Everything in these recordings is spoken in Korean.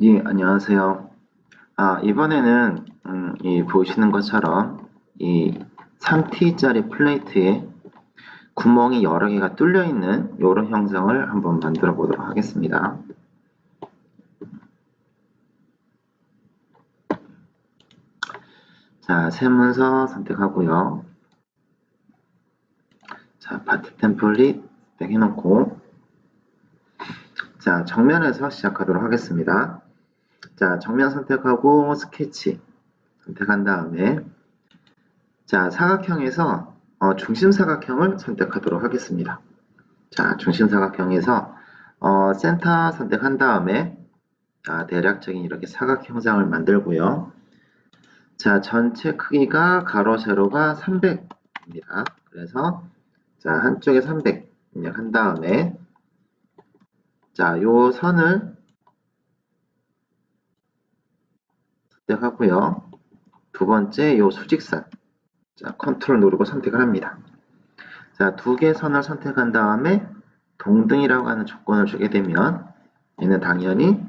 예, 안녕하세요. 아, 이번에는, 음, 이 보시는 것처럼, 이 3T짜리 플레이트에 구멍이 여러 개가 뚫려 있는 이런 형상을 한번 만들어 보도록 하겠습니다. 자, 세문서 선택하고요. 자, 파트 템플릿 선택해 놓고, 자, 정면에서 시작하도록 하겠습니다. 자, 정면 선택하고 스케치 선택한 다음에 자, 사각형에서 어, 중심 사각형을 선택하도록 하겠습니다. 자, 중심 사각형에서 어, 센터 선택한 다음에 자, 대략적인 이렇게 사각 형상을 만들고요. 자, 전체 크기가 가로 세로가 300입니다. 그래서 자, 한쪽에 300 입력한 다음에 자, 요 선을 선택하고요. 두 번째 요 수직선. 자, 컨트롤 누르고 선택을 합니다. 자, 두 개 선을 선택한 다음에 동등이라고 하는 조건을 주게 되면 얘는 당연히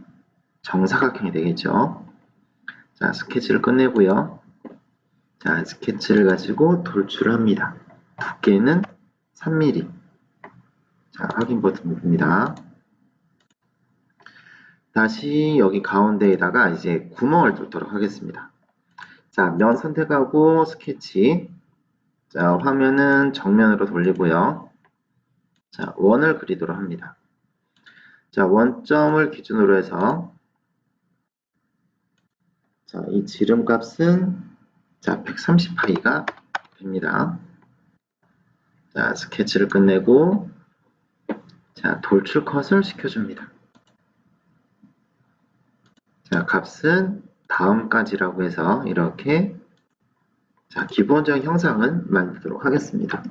정사각형이 되겠죠. 자, 스케치를 끝내고요. 자, 스케치를 가지고 돌출을 합니다. 두께는 3mm. 자, 확인 버튼 누릅니다. 다시 여기 가운데에다가 이제 구멍을 뚫도록 하겠습니다. 자, 면 선택하고 스케치. 자, 화면은 정면으로 돌리고요. 자, 원을 그리도록 합니다. 자, 원점을 기준으로 해서 자, 이 지름 값은 자, 130파이가 됩니다. 자, 스케치를 끝내고 자, 돌출 컷을 시켜줍니다. 자, 값은 다음까지라고 해서 이렇게 자, 기본적인 형상은 만들도록 하겠습니다.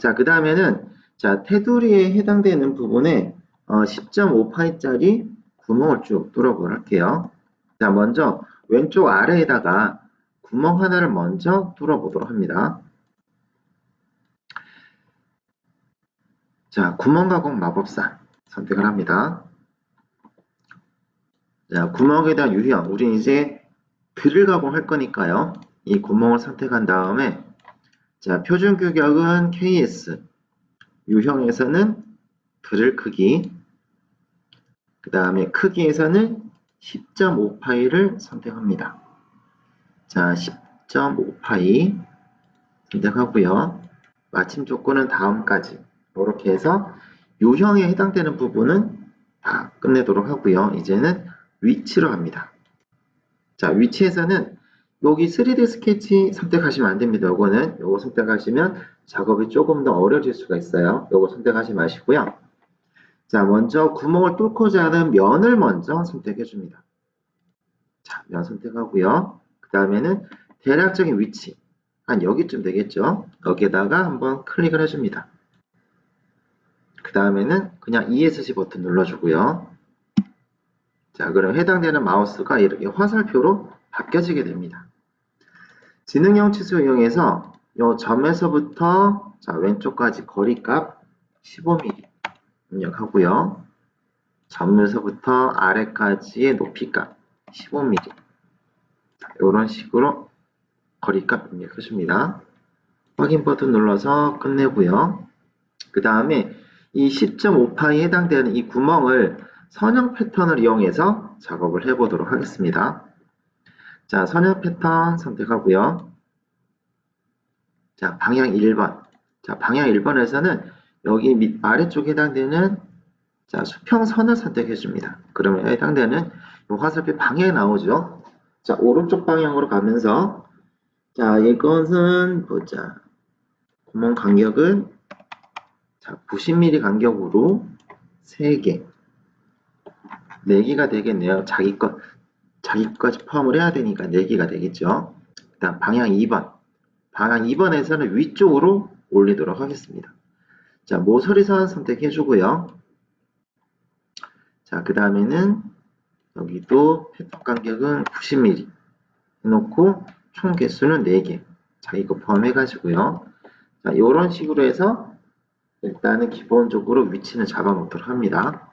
자, 그 다음에는 자, 테두리에 해당되는 부분에 어, 10.5파이짜리 구멍을 쭉 뚫어보도록 할게요. 자, 먼저 왼쪽 아래에다가 구멍 하나를 먼저 뚫어보도록 합니다. 자, 구멍 가공 마법사 선택을 합니다. 자, 구멍에 대한 유형. 우리 이제 글을 가공할 거니까요. 이 구멍을 선택한 다음에 자, 표준 규격은 KS. 유형에서는 글을 크기. 그 다음에 크기에서는 10.5파이를 선택합니다. 자, 10.5파이 선택하고요. 마침 조건은 다음까지. 이렇게 해서 유형에 해당되는 부분은 다 끝내도록 하고요. 이제는 위치로 합니다. 자, 위치에서는 여기 3D 스케치 선택하시면 안 됩니다. 요거는 요거 선택하시면 작업이 조금 더 어려질 수가 있어요. 요거 선택하지 마시고요. 자, 먼저 구멍을 뚫고자 하는 면을 먼저 선택해 줍니다. 자, 면 선택하고요. 그 다음에는 대략적인 위치 한 여기쯤 되겠죠. 여기에다가 한번 클릭을 해줍니다. 그 다음에는 그냥 ESC 버튼 눌러주고요. 자, 그럼 해당되는 마우스가 이렇게 화살표로 바뀌어지게 됩니다. 지능형 치수 이용해서 이 점에서부터 자, 왼쪽까지 거리값 15mm 입력하고요. 점에서부터 아래까지의 높이값 15mm 이런 식으로 거리값 입력해줍니다. 확인 버튼 눌러서 끝내고요. 그 다음에 이 10.5파에 해당되는 이 구멍을 선형 패턴을 이용해서 작업을 해보도록 하겠습니다. 자, 선형 패턴 선택하고요. 자, 방향 1번. 자, 방향 1번에서는 여기 밑 아래쪽에 해당되는 자, 수평선을 선택해 줍니다. 그러면 해당되는 이 화살표 방향이 나오죠. 자, 오른쪽 방향으로 가면서 자, 이것은 보자. 구멍 간격은 자, 90mm 간격으로 3개. 4개가 되겠네요. 자기 것, 자기 것까지 포함을 해야 되니까 4개가 되겠죠. 일단 방향 2번. 방향 2번에서는 위쪽으로 올리도록 하겠습니다. 자, 모서리선 선택해 주고요. 자, 그 다음에는 여기도 패턴 간격은 90mm 해놓고 총 개수는 4개. 자, 이거 포함해 가지고요. 자, 이런 식으로 해서 일단은 기본적으로 위치는 잡아 놓도록 합니다.